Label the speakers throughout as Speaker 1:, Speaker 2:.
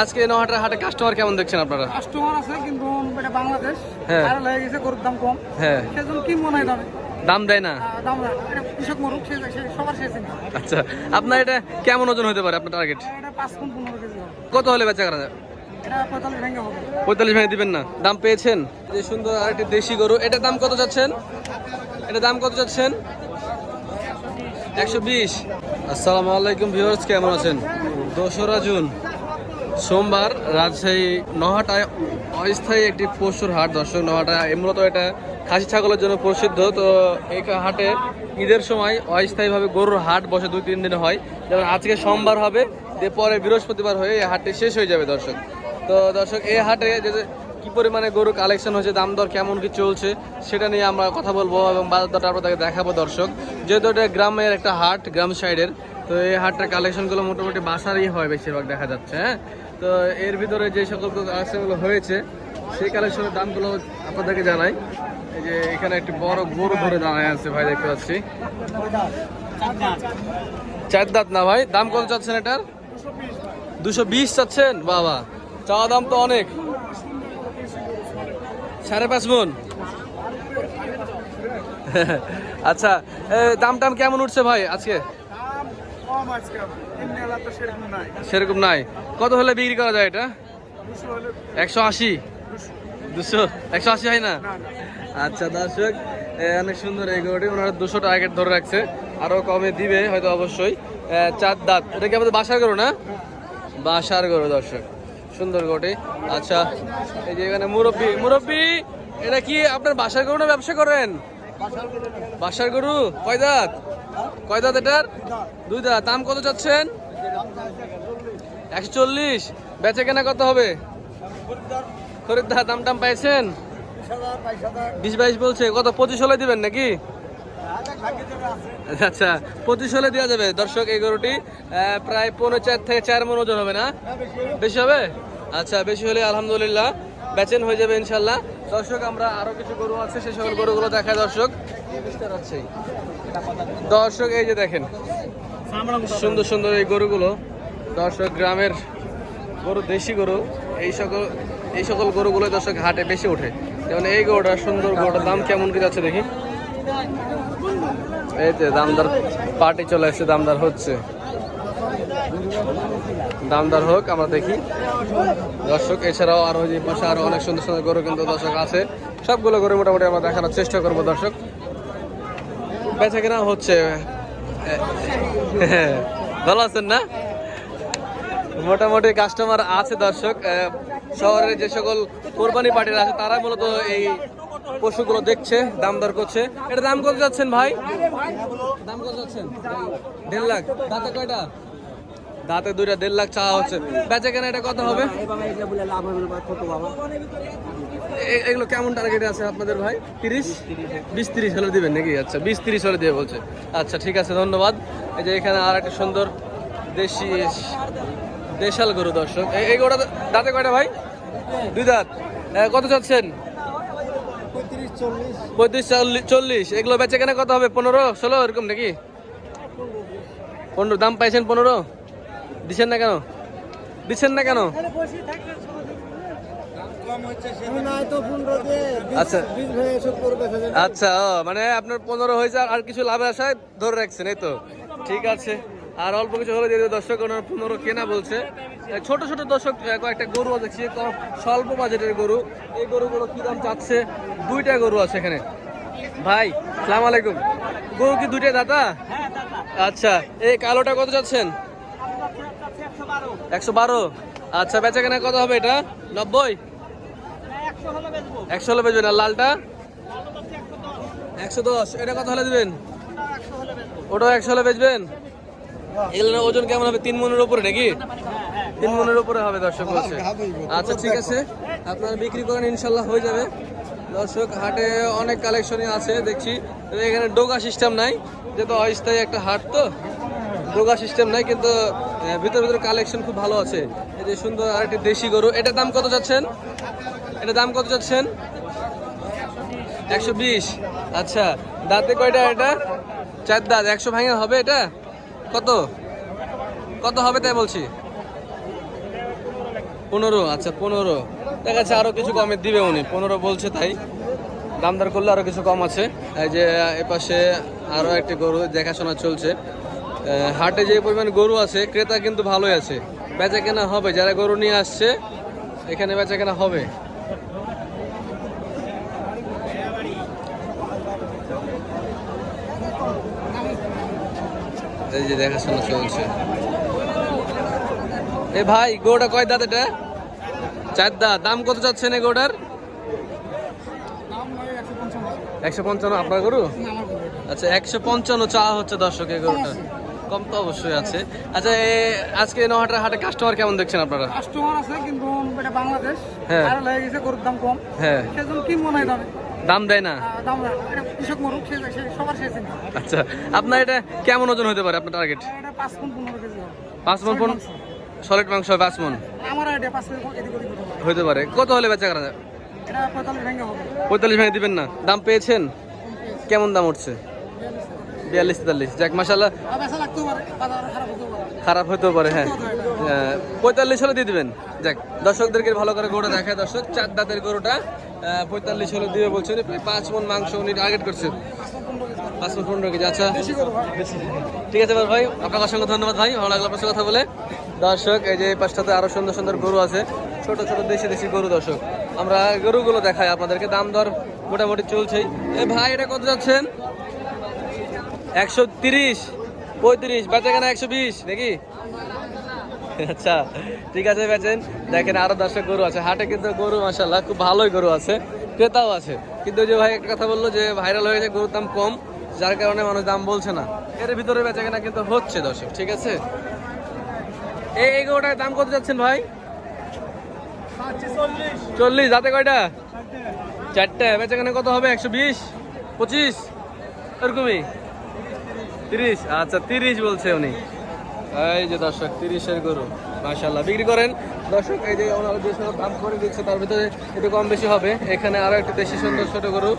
Speaker 1: আজকে নহাটার হাটে কাস্টমার কেমন দেখছেন আপনারা?
Speaker 2: কাস্টমার আছে কিন্তু এটা বাংলাদেশ।
Speaker 1: হ্যাঁ।
Speaker 2: হয়ে গেছে গরুর দাম কম।
Speaker 1: হ্যাঁ।
Speaker 2: সেজন্য কি মনে হয় দামে?
Speaker 1: দাম দেয় না?
Speaker 2: দাম না। এটা কৃষক মরুক সে সে- সবার শেষ
Speaker 1: আচ্ছা আপনার এটা কেমন ওজন হতে পারে আপনার টার্গেট
Speaker 2: এটা
Speaker 1: কত হলে বেচা করা যায়?
Speaker 2: এটা পঁয়তাল্লিশ ভেঙে
Speaker 1: দিবেন না। দাম পেয়েছেন? যে সুন্দর আরেকটি দেশি গরু। এটার দাম কত যাচ্ছেন? এটার দাম কত যাচ্ছেন? একশো বিশ। আসসালামু আলাইকুম ভিউয়ার্স কেমন আছেন? দোসরা জুন। সোমবার রাজশাহী নহাটায় অস্থায়ী একটি পশুর হাট। দর্শক নহাটা মূলত এটা খাসি ছাগলের জন্য প্রসিদ্ধ। তো এই হাটে ঈদের সময় অস্থায়ীভাবে গরুর হাট বসে দুই, তিন দিন হয়। যেমন আজকে সোমবার হবে পরে বৃহস্পতিবার হয়ে এই হাটটি শেষ হয়ে যাবে দর্শক। তো দর্শক, এই হাটে যে যে কি পরিমাণে গরু কালেকশন হয়েছে, দাম দর কেমন কি চলছে, সেটা নিয়ে আমরা কথা বলব এবং বাজার দরটা আপনাদেরকে দেখাবো দর্শক। যেহেতু এটা গ্রামের একটা হাট, গ্রাম সাইডের তো এই হাটটার কালেকশনগুলো মোটামুটি বাসারই হয় বেশিরভাগ দেখা যাচ্ছে হ্যাঁ? তো এর ভিতরে যে সকল কালেকশনগুলো হয়েছে, সেই কালেকশনের দামগুলো আপনাদেরকে জানাই। এই যে এখানে একটি বড় গরু ধরে দাঁড়ায় আছে ভাই, দেখতে পাচ্ছি। চার দাঁত না ভাই? দাম কত চাচ্ছেন এটার? দুশো বিশ চাচ্ছেন? বাবা, চাওয়া দাম তো অনেক। সাড়ে পাঁচ মন আচ্ছা দাম টাম কেমন উঠছে ভাই আজকে
Speaker 2: দাম কম আজকে তিন মেলা তো সেরকম নাই।
Speaker 1: সেরকম নাই। কত হলে বিক্রি করা যায় এটা? একশো আশি? দুশো। একশো আশি হয় না? আচ্ছা দর্শক অনেক সুন্দর এই গরুটি। ওনারা দুশো টার্গেট ধরে রাখছে। আরও কমে দিবে হয়তো অবশ্যই। চার দাঁত। এটা কি আমাদের বাসার গরু না? বাসার গরু দর্শক। সুন্দর গরুটি। আচ্ছা এই যে এখানে মুরব্বি। মুরব্বি এটা কি আপনার বাসার গরু না ব্যবসা করেন? বাসার গরু? কয় দাঁত? কয় দাঁত এটার? দুই দাঁত। দাম কত চাচ্ছেন? একশো চল্লিশ। বেচে কেনা কত হবে? খরিদ্দার, দাম টাম পাইছেন? বিশ বাইশ বলছে। কত, পঁচিশ হলে দিবেন নাকি? আচ্ছা পঁচিশ হলে দেওয়া যাবে। দর্শক, এই গরুটি প্রায় পনেরো চার থেকে চার মন ওজন হবে না? বেশি হবে? আচ্ছা বেশি হলে আলহামদুলিল্লাহ বেচেন হয়ে যাবে ইনশাল্লাহ। দর্শক, আমরা আরও কিছু গরু আছে সেই সকল গরুগুলো দেখায় দর্শক। দর্শক, এই যে দেখেন, সুন্দর সুন্দর এই গরুগুলো। দর্শক, গ্রামের গরু, দেশি গরু, এই সকল এই সকল গরুগুলো দর্শক হাটে বেশি ওঠে। যেমন এই গরুটা সুন্দর গরুটার দাম কেমন কি যাচ্ছে দেখি? এই যে দামদার পার্টি চলে আসছে, দামদার হচ্ছে। দামদার হোক, আমরা দেখি। দর্শক, এছাড়াও আরও যে পাশে আরও অনেক সুন্দর সুন্দর গরু কিন্তু দর্শক আছে। সবগুলো গরু মোটামুটি আমরা দেখানোর চেষ্টা করব দর্শক। বেচা কেনা হচ্ছে। ভালো আছেন না? মোটামুটি কাস্টমার আছে দর্শক। শহরের যে সকল কোরবানি পার্টির আছে, তারা মূলত এই পশুগুলো দেখছে, দাম দর করছে। এটা দাম কত যাচ্ছেন ভাই? দাম কত যাচ্ছেন? দেড় লাখ। দাঁতে কয়টা? দাঁতে দুইটা, দেড় লাখ চাওয়া হচ্ছে। বেচা কেনা এটা কত হবে? এগুলো কেমন টার্গেট আছে আপনাদের ভাই? তিরিশ? বিশ তিরিশ হলে দিবেন নাকি? আচ্ছা বিশ তিরিশ হলে দিয়ে বলছে। আচ্ছা ঠিক আছে ধন্যবাদ। এই যে এখানে আর একটা সুন্দর দেশি দেশাল গরু দর্শক। এই- গরুটা দাঁতে কয়টা ভাই? দুই দাঁত। কত চাচ্ছেন? পঁয়ত্রিশ চল্লিশ। চল্লিশ। এগুলো বেচে কেনা কত হবে? পনেরো ষোলো এরকম নাকি? পনেরো দাম পাইছেন পনেরো? দিচ্ছেন না কেন? দিচ্ছেন না কেন? আচ্ছা। আচ্ছা ও, মানে আপনার পনেরো হয়েছে আর- আর কিছু লাভের আশায় ধরে রাখছেন এই তো। ঠিক আছে। আর অল্প কিছু হলে দিয়ে দর্শক ওনার পনেরো কেনা বলছে। ছোট ছোট দর্শক কয়েকটা গরু দেখছি স্বল্প বাজেটের গরু। এই গরুগুলো কি দাম চাচ্ছে? দুইটা গরু আছে এখানে। ভাই সালাম আলাইকুম। গরু কি দুইটা দাদা? আচ্ছা এই কালোটা কত যাচ্ছেন একশো বারো। আচ্ছা বেচা কেনা কত হবে এটা? নব্বই? একশো হলে বেচবেন। আর লালটা? একশো দশ। এটা কত হলে দিবেন? ওটাও একশো হলে বেচবেন? এগুলোর ওজন কেমন হবে? তিন মনের উপরে নাকি? তিন মনের উপরে হবে দর্শক বলছে। আচ্ছা ঠিক আছে। আপনারা বিক্রি করেন, ইনশাল্লাহ হয়ে যাবে। দর্শক, হাটে অনেক কালেকশনই আছে, দেখছি। এখানে ডোগা সিস্টেম নাই। যেহেতু অস্থায়ী একটা হাট তো, ডোগা সিস্টেম নাই, কিন্তু ভিতরে ভিতরে কালেকশন খুব ভালো আছে। এই যে সুন্দর আরেকটি দেশি গরু, এটার দাম কত যাচ্ছেন? এটা দাম কত যাচ্ছেন একশো বিশ। আচ্ছা দাঁতে কয়টা এটা? চার দাঁত, একশো ভাঙে হবে এটা? কত? কত হবে তাই বলছি? পনেরো আচ্ছা পনেরো। দেখা যাচ্ছে আরও কিছু কমে দিবে উনি, পনেরো বলছে তাই। দামদার করলে আরও কিছু কম আছে। এই যে এপাশে আরও একটি গরু দেখাশোনা চলছে। হাটে যে পরিমাণ গরু আছে, ক্রেতা কিন্তু ভালোই আছে। বেচা কেনা হবে, যারা গরু নিয়ে আসছে, এখানে বেচা কেনা হবে। এই যে দেখাশোনা চলছে। এ ভাই গরুটা কয় দাঁত এটা? চার দাঁত। দাম কত চাচ্ছেন এই গরুটার? একশো পঞ্চান্ন। আপনার গরু? আচ্ছা একশো পঞ্চান্ন চা হচ্ছে দর্শক এই গরুটা কম তো অবশ্যই আছে। আচ্ছা আজকে নহাটার হাটে কাস্টমার কেমন দেখছেন আপনারা?
Speaker 2: কাস্টমার আছে কিন্তু এটা বাংলাদেশ।
Speaker 1: হ্যাঁ।
Speaker 2: গেছে গরুর দাম কম।
Speaker 1: হ্যাঁ।
Speaker 2: সেজন্য কি মনে হয় দামে
Speaker 1: দেয় না? আচ্ছা আপনার এটা কেমন ওজন হতে পারে আপনার টার্গেট
Speaker 2: পাঁচ মন পনেরো
Speaker 1: সলিড মাংস। হয় পাঁচ মন?
Speaker 2: হতে পারে।
Speaker 1: কত হলে বেচা করা যায়?
Speaker 2: পঁয়তাল্লিশ ভেঙে
Speaker 1: দিবেন না। দাম পেয়েছেন? কেমন দাম উঠছে? বিয়াল্লিশ তেতাল্লিশ। যাক মাসাল্লাহ
Speaker 2: খারাপ হতেও পারে।
Speaker 1: হ্যাঁ। পঁয়তাল্লিশ হলে দিয়ে দিবেন। যাক দর্শকদেরকে ভালো করে গরুটা দেখায়। দর্শক চার দাঁতের গরুটা পঁয়তাল্লিশ হলে দিবে বলছে উনি, প্রায় পাঁচ মন মাংস উনি টার্গেট করছেন পাঁচ মন পনেরো কেজি আচ্ছা। ঠিক আছে ভাই, আপনার অসংখ্য ধন্যবাদ ভাই, ভালো লাগল আপনার কথা বলে। দর্শক, এই যে পাঁচটাতে পাশটাতে আরও সুন্দর সুন্দর গরু আছে, ছোট ছোট দেশি দেশি গরু দর্শক। আমরা গরুগুলো দেখাই আপনাদেরকে, দাম দর মোটামুটি চলছেই এ ভাই, এটা কত যাচ্ছেন? একশো তিরিশ, পঁয়ত্রিশ বাচ্চা কেনা একশো বিশ, নাকি? আচ্ছা ঠিক আছে বেচেন। দেখেন আরও দর্শক গরু আছে। হাটে কিন্তু গরু মাসাল্লাহ খুব ভালোই গরু আছে। ক্রেতাও আছে। কিন্তু যে ভাই একটা কথা বলল যে ভাইরাল হয়ে গেছে, গরুর দাম কম, যার কারণে মানুষ দাম বলছে না। এর ভিতরে বেচা কেনা কিন্তু হচ্ছে দর্শক, ঠিক আছে? এই গরুটার দাম কত যাচ্ছেন ভাই? চল্লিশ, যাতে কয়টা? চারটে। বেচা কেনা কত হবে? একশো বিশ? পঁচিশ? এরকমই? তিরিশ? আচ্ছা তিরিশ বলছে উনি। এই যে দর্শক, তিরিশের গরু মাশাল্লাহ বিক্রি করেন। দর্শক, এই যে ওনারা যে সব দাম করে দিচ্ছে, তার ভিতরে একটু কম বেশি হবে। এখানে আরও একটু দেশি সুন্দর ছোট গরু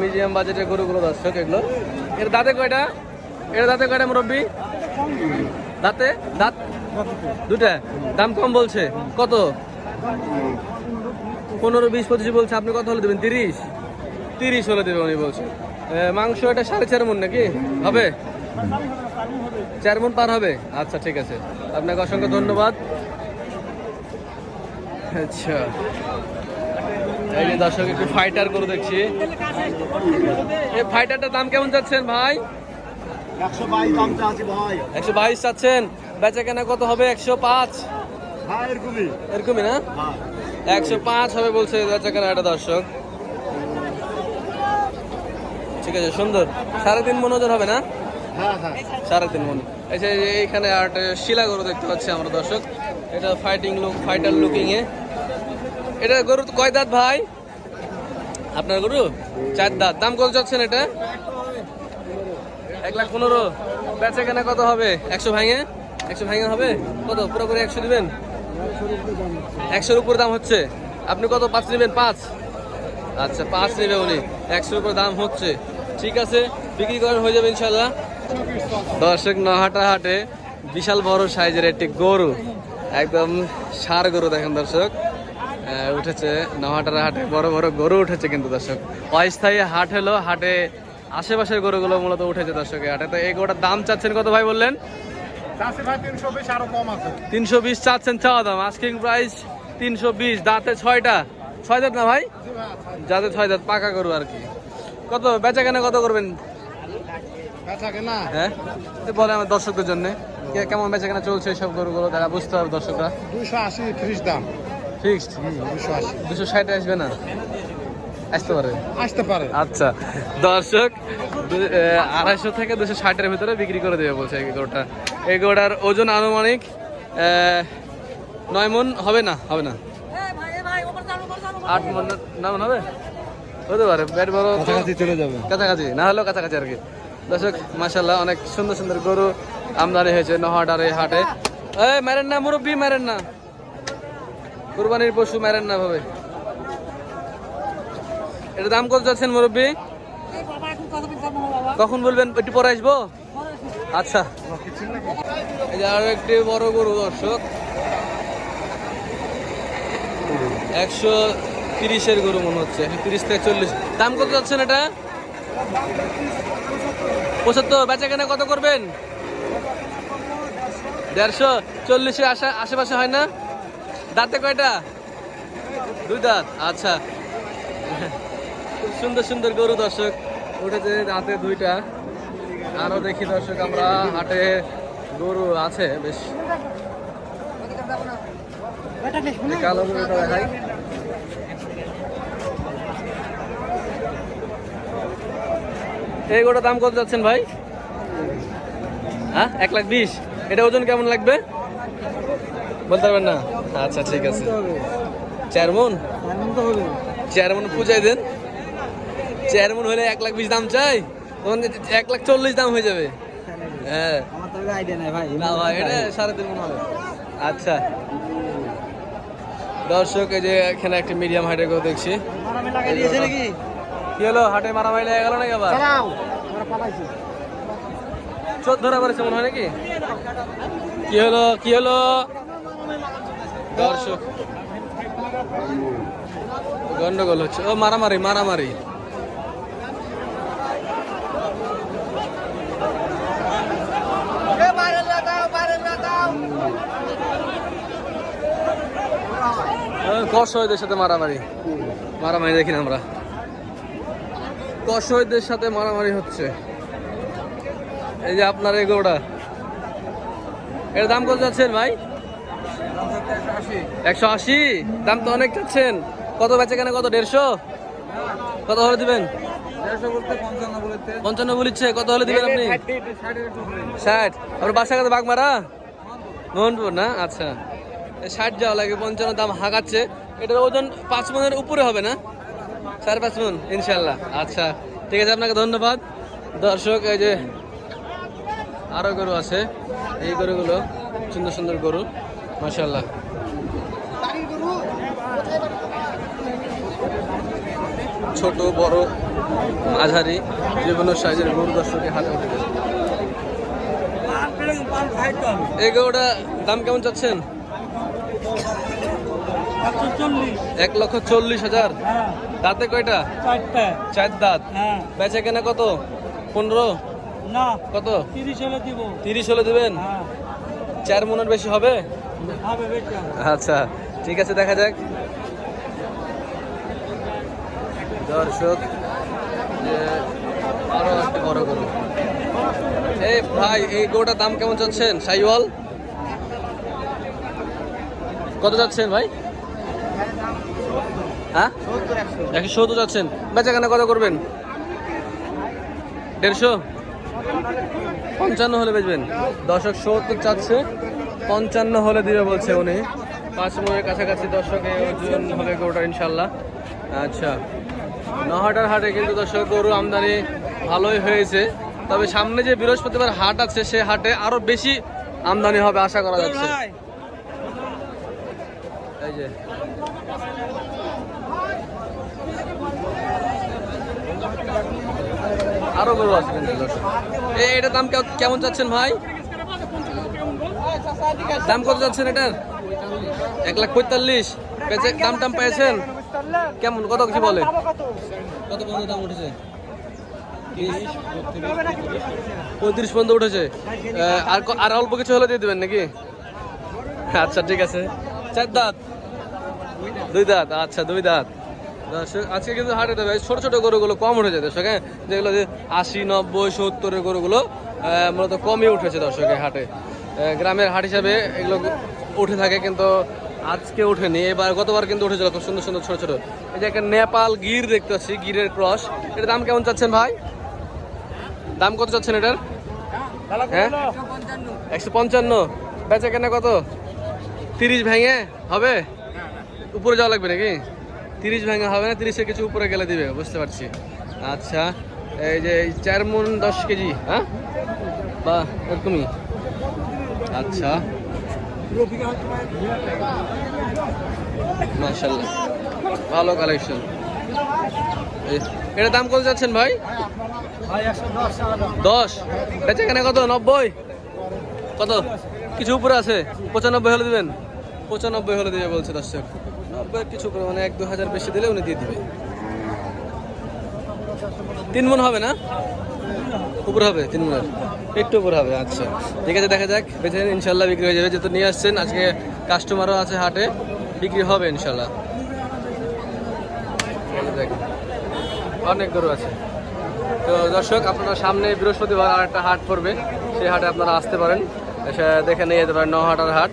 Speaker 1: মিডিয়াম বাজেটের গরুগুলো দর্শক, এগুলো। এর দাঁতে কয়টা? এর দাঁতে কয়টা, মুরব্বী? দাঁতে? দাঁত? দুটা দাম কম বলছে। কত? পনেরো, বিশ, পঁচিশ বলছে। আপনি কত হলে দেবেন? তিরিশ? তিরিশ হলে দেবে উনি বলছে। মাংস এটা সাড়ে চার মন নাকি? হবে? চার মন পার হবে? আচ্ছা ঠিক আছে। আপনাকে অসংখ্য ধন্যবাদ। আচ্ছা। এই যে দর্শক একটু ফাইটার করে দেখছি। এই ফাইটারটার দাম কেমন যাচ্ছেন ভাই?
Speaker 3: একশো বাইশ
Speaker 1: চাচ্ছেন। বেচা কেনা কত হবে? একশো পাঁচ।
Speaker 3: এরকমই।
Speaker 1: না?
Speaker 3: হ্যাঁ।
Speaker 1: একশো পাঁচ হবে বলছে বেচা কেনা একটা দর্শক। ঠিক আছে সুন্দর। সাড়ে তিন মন ওজন হবে না? সাড়ে তিন মন। যে এইখানে আর শিলা গরু দেখতে পাচ্ছি আমরা দর্শক। এটা ফাইটিং লুক ফাইটার লুকিং এ। এটা গরু কয় দাঁত ভাই? আপনার গরু? চার দাঁত। দাম কত যাচ্ছেন এটা? এক লাখ পনেরো। বেচা কেনা কত হবে? একশো ভাঙে? একশো ভাঙে হবে? কত? পুরোপুরি একশো দিবেন? একশোর উপর দাম হচ্ছে। আপনি কত পাঁচ নেবেন? পাঁচ? আচ্ছা পাঁচ নেবে উনি। একশোর উপর দাম হচ্ছে। ঠিক আছে, বিক্রি করেন হয়ে যাবে ইনশাল্লাহ। দর্শক নহাটা হাটে বিশাল বড় সাইজের একটি গরু একদম সার গরু দেখেন দর্শক। উঠেছে নহাটার হাটে বড় বড় গরু উঠেছে কিন্তু দর্শক। অস্থায়ী হাট হলো হাটে আশেপাশের গরুগুলো মূলত উঠেছে দর্শক হাটে। তো এই গরুটার দাম চাচ্ছেন কত ভাই বললেন?
Speaker 2: তিনশো বেশ
Speaker 1: চাচ্ছেন চাওয়া দাম। আস্কিং প্রাইস তিনশো বিশ দাঁতে ছয়টা। ছয় দাঁত না ভাই? যাতে ছয় দাঁত পাকা গরু আর কি। কত বেচা কেনা কত করবেন? হ্যাঁ তো বলে আমার দর্শকদের জন্য। কে- কেমন বেচা কেনা চলছে সব গরুগুলো তারা বুঝতে হবে দর্শকরা।
Speaker 2: দুইশো আশি ত্রিশ দাম।
Speaker 1: ফিক্সড
Speaker 2: দুইশো আশি।
Speaker 1: দুশো ষাট আসবে না? আসতে পারে।
Speaker 2: আসতে পারে।
Speaker 1: আচ্ছা দর্শক আড়াইশো থেকে দুশো ষাটের ভিতরে বিক্রি করে দেবে বলছে এই গরুটা। এই গরুটার ওজন আনুমানিক নয় মন হবে না? হবে না? আট মন না মন হবে? হতে পারে ব্যাট বড়
Speaker 3: কাছাকাছি চলে যাবে।
Speaker 1: কাছাকাছি না হলেও কাছাকাছি আর কি। দর্শক মাসাল্লাহ অনেক সুন্দর সুন্দর গরু আমদানি হয়েছে নহাটার এই হাটে। এই মেরেন না, মুরব্বী, মেরেন না। কুরবানির পশু মেরেন না ভাবে। এটা দাম কত যাচ্ছেন, মুরব্বী? কখন বলবেন, একটু পরে আসব? আচ্ছা। এই যে আরও একটি বড় গরু, দর্শক। একশো তিরিশের গরু মনে হচ্ছে তিরিশ থেকে চল্লিশ। দাম কত যাচ্ছেন এটা? পঁচাত্তর, বেচা কেনা কত করবেন? দেড়শো চল্লিশে আসা আশেপাশে হয় না? দাঁতে কয়টা? দুই দাঁত আচ্ছা। সুন্দর সুন্দর গরু দর্শক, উঠেছে দাঁতে দুইটা। আরও দেখি দর্শক, আমরা হাটে গরু আছে, বেশ। কালো গরুটা দেখাই। এই গরুটার দাম কত যাচ্ছেন ভাই? হ্যাঁ এক লাখ বিশ। এটা ওজন কেমন লাগবে? বলতে পারবেন না? আচ্ছা ঠিক আছে। চার মন চার মন পূজাই দেন। চার হলে এক লাখ বিশ দাম চাই। তখন এক লাখ চল্লিশ দাম হয়ে যাবে। হ্যাঁ। না ভাই এটা সাড়ে তিন হবে। আচ্ছা। দর্শক এই যে এখানে একটা মিডিয়াম হাইটের দেখছি। কি হলো? হাটে মারামারি লেগে গেল নাকি আবার? চোদ্দ ধরা পড়েছে মনে হয় নাকি? কি হলো? কি হলো? দর্শক গন্ডগোল হচ্ছে। ও মারামারি মারামারি। কষয়দের সাথে মারামারি। মারামারি দেখি না আমরা। কষয়দের সাথে মারামারি হচ্ছে। এই যে আপনার এই গৌড়া এর দাম কত যাচ্ছেন ভাই? একশো আশি। দাম তো অনেক চাচ্ছেন। কত বেচে কেন কত? দেড়শো? কত হলে দিবেন? পঞ্চান্ন বলিচ্ছে কত হলে দিবেন আপনি? ষাট। আপনার বাসা কাছে বাগমারা? মোহনপুর না? আচ্ছা। ষাট যাওয়া লাগে। পঞ্চান্ন দাম হাঁকাচ্ছে। এটার ওজন পাঁচ মনের উপরে হবে না? সাড়ে পাঁচ মন, ইনশাল্লাহ। আচ্ছা ঠিক আছে, আপনাকে ধন্যবাদ। দর্শক, এই যে আরও গরু আছে, এই গরুগুলো সুন্দর সুন্দর গরু মাশাল্লাহ ছোট, বড়, মাঝারি, বিভিন্ন সাইজের গরু দর্শকের হাতে উঠে। এই গরুটা দাম কেমন চাচ্ছেন? এক লক্ষ চল্লিশ হাজার। দাঁতে কয়টা? চার দাঁত।
Speaker 2: হ্যাঁ।
Speaker 1: বেচে কেনা কত? পনেরো?
Speaker 2: না
Speaker 1: কত?
Speaker 2: তিরিশ হলে দিব।
Speaker 1: তিরিশ হলে দেবেন?
Speaker 2: হ্যাঁ।
Speaker 1: চার মনের বেশি হবে?
Speaker 2: হবে
Speaker 1: আচ্ছা ঠিক আছে দেখা যাক। দর্শক আরও একটা বড় গরু। এই ভাই এই গরুটার দাম কেমন চাচ্ছেন? সাইওয়াল? কত যাচ্ছেন ভাই? হ্যাঁ? একশো সত্তর যাচ্ছেন। বেচা কেনা কত করবেন? দেড়শো? পঞ্চান্ন হলে বেচবেন। দর্শক সত্তর চাচ্ছে। পঞ্চান্ন হলে দিবে বলছে উনি। পাঁচ মনের কাছাকাছি দর্শকে ওজন হবে গরুটা ইনশাল্লাহ। আচ্ছা। নহাটার হাটে কিন্তু দর্শক গরু আমদানি ভালোই হয়েছে। তবে সামনে যে বৃহস্পতিবার হাট আছে, সে হাটে আরও বেশি আমদানি হবে, আশা করা যাচ্ছে। এই যে। আরও গরু আছে এটার দাম কেমন চাচ্ছেন ভাই? দাম কত যাচ্ছেন এটার? এক লাখ পঁয়তাল্লিশ। দাম টাম পেয়েছেন? কেমন? কত কি বলে? কত পর্যন্ত দাম উঠেছে? পঁয়ত্রিশ পর্যন্ত উঠেছে। আর আর অল্প কিছু হলে দিয়ে দেবেন নাকি? আচ্ছা ঠিক আছে। চার দাঁত? দুই দাঁত? আচ্ছা দুই দাঁত। আজকে কিন্তু হাটে দেবে ছোট ছোট গরুগুলো কম উঠেছে দর্শক হ্যাঁ? যেগুলো যে আশি, নব্বই, সত্তরের গরুগুলো মূলত কমই উঠেছে দর্শকের হাটে। গ্রামের হাট হিসাবে এগুলো উঠে থাকে কিন্তু আজকে ওঠেনি, এবার গতবার কিন্তু উঠেছিল খুব সুন্দর সুন্দর ছোট ছোট। এই যে একটা নেপাল গির দেখতে পাচ্ছি, গিরের ক্রস। এটার দাম কেমন চাচ্ছেন ভাই? দাম কত চাচ্ছেন এটার? হ্যাঁ? একশো পঞ্চান্ন। বেচা কেনা কত? তিরিশ ভেঙে? হবে? উপরে যাওয়া লাগবে নাকি? তিরিশ ভাঙা হবে না, তিরিশের কিছু উপরে গেলে দিবে, বুঝতে পারছি। আচ্ছা এই যে চার মন দশ কেজি হ্যাঁ? বা, এরকমই। আচ্ছা। মাশাল্লাহ ভালো কালেকশন এটা দাম কত যাচ্ছেন ভাই?
Speaker 2: দশ।
Speaker 1: বেচা কেনা কত? নব্বই? কত? কিছু উপরে আছে? পঁচানব্বই হলে দিবেন? পঁচানব্বই হলে দিয়ে বলছে দর্শক। কিছু করে মানে এক দু হাজার বেশি দিলে উনি দিয়ে দিবে। তিন মন হবে না? উপর হবে, তিন মনের। একটু উপর হবে আচ্ছা। ঠিক আছে, দেখা যাক। বেঁচে ইনশাল্লাহ বিক্রি হয়ে যাবে। যেহেতু নিয়ে আসছেন, আজকে কাস্টমারও আছে হাটে, বিক্রি হবে ইনশাল্লাহ। অনেক গরু আছে। তো দর্শক, আপনারা সামনে বৃহস্পতিবার আর একটা হাট পড়বে। সেই হাটে আপনারা আসতে পারেন। দেখে নিয়ে যেতে পারেন নহাটার হাট।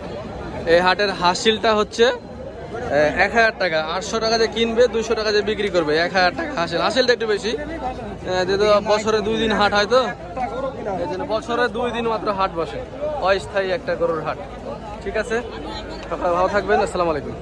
Speaker 1: এই হাটের হাসিলটা হচ্ছে এক হাজার টাকা। আটশো টাকা যে কিনবে, দুইশো টাকা যে বিক্রি করবে, এক হাজার টাকা হাসিল। হাসেলটা একটু বেশি। যেহেতু বছরে দুই দিন হাট হয় তো? এই জন্য বছরে দুই দিন মাত্র হাট বসে। অস্থায়ী একটা গরুর হাট। ঠিক আছে? ভালো থাকবেন। আসসালামু আলাইকুম।